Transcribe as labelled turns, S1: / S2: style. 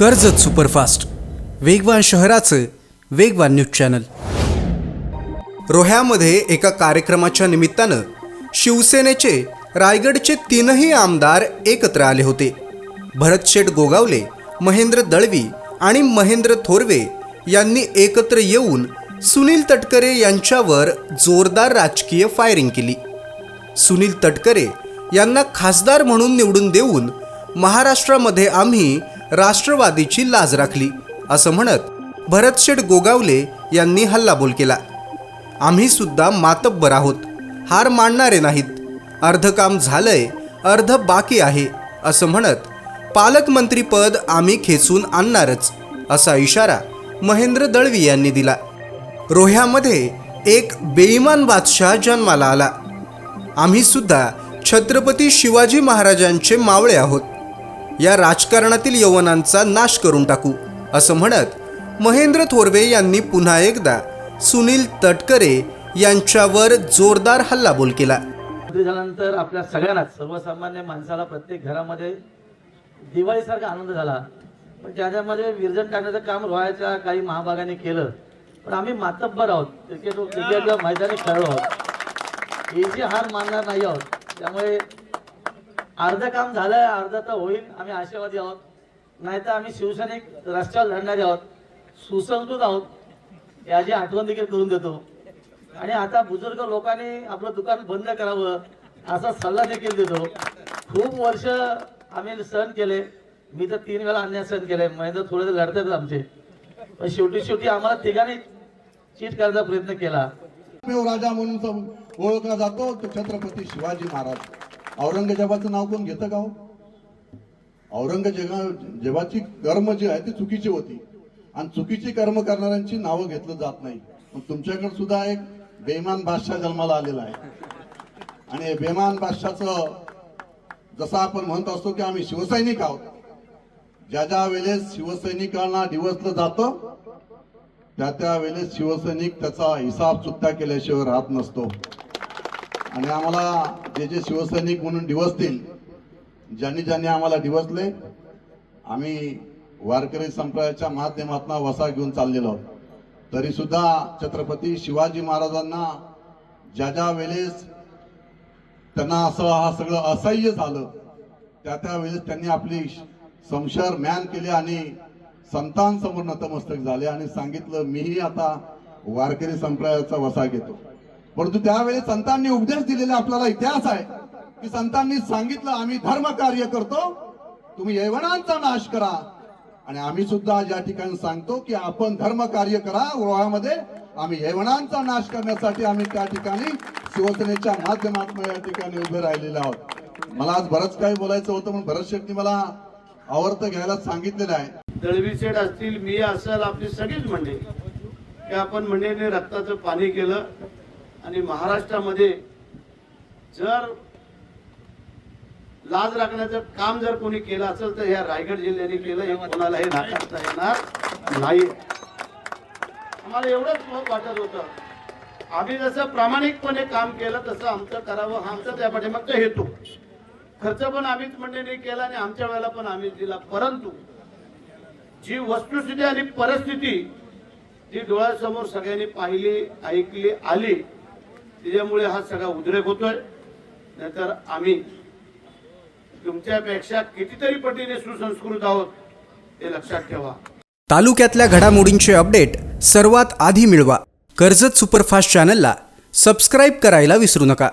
S1: Karjat superfast. वेगवान शहराचं वेगवान न्यूज चॅनल. रोह्यामध्ये एका कार्यक्रमाच्या निमित्तानं शिवसेनेचे रायगडचे तीनही आमदार एकत्र आले होते. भरतशेठ गोगावले महेंद्र दळवी आणि महेंद्र थोरवे यांनी एकत्र येऊन सुनील तटकरे यांच्यावर जोरदार राजकीय फायरिंग केली. सुनील तटकरे यांना खासदार म्हणून निवडून देऊन महाराष्ट्रामध्ये आम्ही राष्ट्रवादीची लाज राखली. असं म्हणत भरतशेठ गोगावले यांनी हल्लाबोल केला. आम्ही सुद्धा मातब्बर आहोत. हार मानणारे नाहीत. अर्ध काम झालंय अर्ध बाकी आहे असं म्हणत पालकमंत्रीपद आम्ही खेचून आणणारच असा इशारा महेंद्र दळवी यांनी दिला. रोह्यामध्ये एक बेईमान बादशाह जन्माला आला. आम्ही सुद्धा छत्रपती शिवाजी महाराजांचे मावळे आहोत. या राजकारणातील यवनांचा नाश करून टाकू असं म्हणत महेंद्र थोरवे यांनी पुन्हा एकदा सुनील तटकरे यांच्यावर जोरदार हल्लाबोल केला.
S2: झाल्यानंतर आपल्या सगळ्यांनाच सर्वसामान्य माणसाला प्रत्येक घरामध्ये दिवाळीसारखा आनंद झाला. पण त्याच्यामध्ये विरजन टाकण्याचं काम रोहायच्या काही महाभागाने केलं पण आम्ही मातब्बर आहोत. क्रिकेट क्रिकेट मैदानी खेळलो आहोत. ही जी हार मानणार नाही आहोत. त्यामुळे अर्ध काम झालंय अर्ध तर होईल. आम्ही आशावादी आहोत. नाहीतर आम्ही शिवसैनिक रस्त्यावर लढणारे आहोत. सुसंस्कृत आहोत. याची आठवण देखील करून देतो. आणि आता बुजुर्ग लोकांनी आपलं दुकान बंद करावं असा सल्ला देखील देतो. खूप वर्ष आम्ही सहन केले. मी तर तीन वेळा अन्याय सहन केले. महेंद्र थोडे लढतात आमचे. पण शेवटी शेवटी आम्हाला तिघांनी चीट करायचा प्रयत्न केला.
S3: राजा म्हणून ओळखला जातो तो छत्रपती शिवाजी महाराज. औरंगजेबाचं नाव कोण घेतं का हो औरंगजेबाची कर्म जी आहे ती चुकीची होती. आणि चुकीची कर्म करणाऱ्यांची नावं घेतलं जात नाही. पण तुमच्याकडे सुद्धा एक बेमान बादशाह जन्माला आलेला आहे. आणि बेमान बादशाचं जसं आपण म्हणत असतो की आम्ही शिवसैनिक आहोत. ज्या ज्या वेळेस शिवसैनिकांना डिवसलं जातं त्या त्या वेळेस शिवसैनिक त्याचा हिसाब चुकता केल्याशिवाय राहत नसतो. आणि आम्हाला जे जे शिवसैनिक म्हणून दिवसतील ज्यांनी ज्यांनी आम्हाला दिवसले आम्ही वारकरी संप्रदायाच्या माध्यमातून वसा घेऊन चाललेलो आहोत. तरी सुद्धा छत्रपती शिवाजी महाराजांना ज्या ज्या वेळेस त्यांना असं हा सगळं असह्य झालं त्या त्या वेळेस त्यांनी आपली संशर म्यान केली आणि संतांसमोर नतमस्तक झाले आणि सांगितलं मीही आता वारकरी संप्रदायाचा वसा घेतो. परंतु त्यावेळेस संतांनी उपदेश दिलेला आपल्याला इतिहास आहे. की संतांनी सांगितलं आम्ही धर्म कार्य करतो तुम्ही यवनांचा नाश करा. आणि आम्ही सुद्धा आज या ठिकाणी सांगतो की आपण धर्म कार्य करा रोहामध्ये आम्ही यवनांचा नाश करण्यासाठी आम्ही त्या ठिकाणी शिवसेनेच्या माध्यमातून या ठिकाणी उभे राहिलेले आहोत. मला आज बरंच काही बोलायचं होतं पण भरत शेट्टी मला आवर्त घ्यायला सांगितलेलं आहे.
S4: दळवी सेठ असतील मी असेल आपली सगळीच मंडळी. की आपण म्हणजे रक्ताचं पाणी केलं आणि महाराष्ट्रामध्ये जर लाज राखण्याचं काम जर कोणी केलं असेल तर ह्या रायगड जिल्ह्याने केलं हे कोणालाही नाकारता येणार नाही आम्हाला एवढंच वाटत होतं. आम्ही जसं प्रामाणिकपणे काम केलं तसं आमचं करावं हा आमचा त्या पाठीमागचा हेतू. खर्च पण आम्हीच मंडळीने केला आणि आमच्या वेळेला पण आम्हीच दिला. परंतु जी वस्तुस्थिती आणि परिस्थिती जी डोळ्यासमोर सगळ्यांनी पाहिली ऐकली आली. त्याच्यामुळे हा सगळा उद्रेक होतोय. नाहीतर आम्ही तुमच्यापेक्षा कितीतरी पटीने सुसंस्कृत आहोत ते लक्षात ठेवा.
S1: तालुक्यातल्या घडामोडींचे अपडेट सर्वात आधी मिळवा. कर्जत सुपरफास्ट चॅनलला सबस्क्राईब करायला विसरू नका.